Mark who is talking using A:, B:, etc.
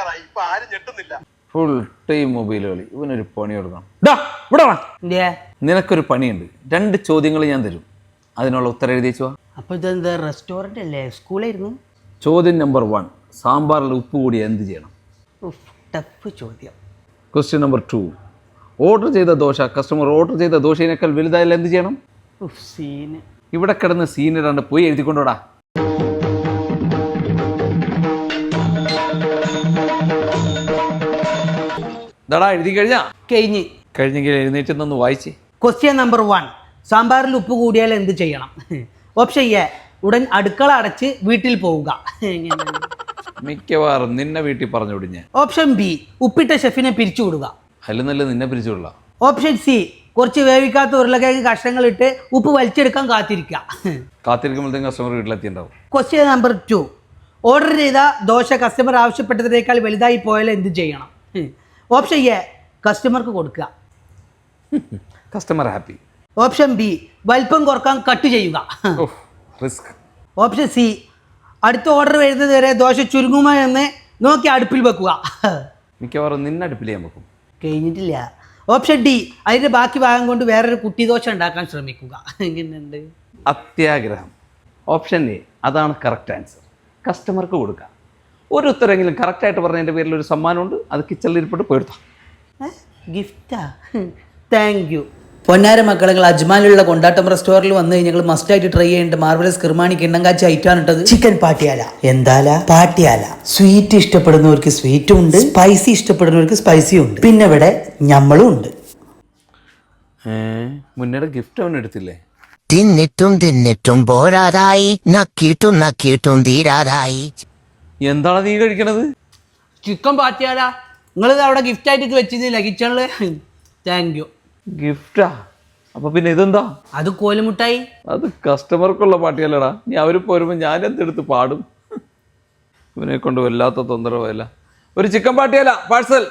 A: കഴിയാറായി ഇപ്പൊ ആരും ഞെട്ടുന്നില്ല.
B: ഫുൾ ടൈം മൊബൈൽ കളി. ഇവനൊരു പണി കൊടുക്കണം. ഡാ ഇവിടെ വാ.
C: എന്തേ
B: നിനക്കൊരു പണിയുണ്ട്. രണ്ട് ചോദ്യങ്ങൾ ഞാൻ തരും. അതിനുള്ള ഉത്തരം എഴുതിച്ചു വാ
C: അപ്പൊ ഇതെന്താ റെസ്റ്റോറന്റ് അല്ലേ? സ്കൂളായിരുന്നു
B: ചോദ്യം നമ്പർ വൺ സാമ്പാറിൽ ഉപ്പ് കൂടിയ എന്ത് ചെയ്യണം?
C: ടഫ് ചോദ്യം.
B: ക്വസ്റ്റ്യൻ നമ്പർ ടു ഓർഡർ ചെയ്ത ദോശ കസ്റ്റമർ ഓർഡർ ചെയ്ത ദോശയിനേക്കാൾ വലുതായാലും എന്ത് ചെയ്യണം? ഇവിടെ കിടന്ന് സീനിടാണ്ട് പോയി എഴുതിക്കൊണ്ടോടാ. ഇതാടാ എഴുതി കഴിഞ്ഞാ?
C: കഴിഞ്ഞ്.
B: കഴിഞ്ഞെങ്കിൽ എഴുന്നേറ്റ് നിന്ന് വായിച്ച്.
C: ക്വസ്റ്റ്യൻ നമ്പർ വൺ സാമ്പാറിൽ ഉപ്പ് കൂടിയാൽ എന്ത് ചെയ്യണം? ഓപ്ഷൻ എ ഉടൻ അടുക്കള അടച്ച് വീട്ടിൽ പോവുക.
B: മിക്കവാറും നിന്നെ വീട്ടിൽ പറഞ്ഞു വിടും
C: ഓപ്ഷൻ ബി ഉപ്പിട്ട ഷെഫിനെ പിരിച്ചുവിടുക
B: അല്ല നല്ല നിന്നെ പിരിച്ചുള്ള
C: ഓപ്ഷൻ സി കുറച്ച് വേവിക്കാത്ത ഉരുളക്കിഴങ്ങ് കഷ്ണങ്ങളിട്ട് ഉപ്പ് വലിച്ചെടുക്കാൻ കാത്തിരിക്കുക.
B: കാത്തിരിക്കുമ്പോഴത്തേക്കും കസ്റ്റമർ വീട്ടിലെത്തിണ്ടാവും
C: ക്വസ്റ്റ്യൻ നമ്പർ ടു ഓർഡർ ചെയ്ത ദോശ കസ്റ്റമർ ആവശ്യപ്പെട്ടതിനേക്കാൾ വലുതായി പോയാൽ എന്ത് ചെയ്യണം? ഓപ്ഷൻ എ കസ്റ്റമർക്ക് കൊടുക്കുക.
B: കസ്റ്റമർ ഹാപ്പി
C: ഓപ്ഷൻ ബി വലിപ്പം കുറയ്ക്കാൻ കട്ട് ചെയ്യുക.
B: റിസ്ക്.
C: ഓപ്ഷൻ സി അടുത്ത ഓർഡർ വരുന്നത് വരെ ദോശ ചുരുങ്ങുമോ എന്ന് നോക്കി അടുപ്പിൽ വെക്കുക.
B: മിക്കവാറും നിന്നെ അടുപ്പിൽ ചെയ്യാൻ വെക്കും.
C: കഴിഞ്ഞിട്ടില്ല. ഓപ്ഷൻ ഡി അതിന്റെ ബാക്കി ഭാഗം കൊണ്ട് വേറൊരു കുട്ടി ദോശ ഉണ്ടാക്കാൻ ശ്രമിക്കുക. എങ്ങനെയുണ്ട്
B: അത്യാഗ്രഹം. ഓപ്ഷൻ എ അതാണ് കറക്റ്റ് ആൻസർ കസ്റ്റമർക്ക് കൊടുക്കാം. ഒരു ഉത്തരമെങ്കിലും കറക്റ്റായിട്ട് പറഞ്ഞതിന്റെ പേരിൽ ഒരു സമ്മാനമുണ്ട്. അത് കിച്ചണിലിരിപ്പിട്ട് പോയെടുത്താം
C: ഗിഫ്റ്റാ? താങ്ക് യു പൊന്നാര മക്കളെ നിങ്ങൾ അജ്മാനിലുള്ള കൊണ്ടാട്ടം റെസ്റ്റോറന്റിൽ വന്ന് ഞങ്ങൾ നിങ്ങൾ മസ്റ്റ് ആയിട്ട് ട്രൈ ചെയ്യേണ്ട മാർബലസ് കിർമാണി കിണ്ണങ്കാച്ചി ഐറ്റാണ് ഇട്ടത്. ചിക്കൻ പാട്ടിയാല. എന്താല? പാട്ടിയാല. സ്വീറ്റ് ഇഷ്ടപ്പെടുന്നവർക്ക് സ്വീറ്റും ഉണ്ട്. സ്പൈസി ഇഷ്ടപ്പെടുന്നവർക്ക് സ്പൈസിയും ഉണ്ട്. പിന്നെ ഇവിടെ ഞമ്മളും ഉണ്ട്.
B: മുന്നേടെ ഗിഫ്റ്റ് അവൻ എടുത്തില്ലേ?
D: തിന്നിട്ടും തിന്നിട്ടും പോരാതായി. നക്കിയിട്ടും നക്കിയിട്ടും തീരാതായി.
B: എന്താണ് നീ കഴിക്കണത്?
C: ചിക്കൻ പാറ്റിയാലാ നിങ്ങളിത് അവിടെ ഗിഫ്റ്റ് ആയിട്ട് വെച്ചിരുന്നില്ല? കിച്ചണിൽ താങ്ക് യു
B: ഗിഫ്റ്റാ അപ്പൊ പിന്നെ ഇതെന്താ?
C: അത് കോലുമുട്ടായി.
B: അത് കസ്റ്റമർക്കുള്ള പാട്ടിയല്ലടാ. നീ അവർ പോരുമ്പോൾ ഞാൻ എന്തെടുത്ത് പാടും? ഇവനെ കൊണ്ട് വല്ലാത്ത തൊന്തരവല്ല. ഒരു ചിക്കൻ പാട്ടിയല്ല പാഴ്സൽ.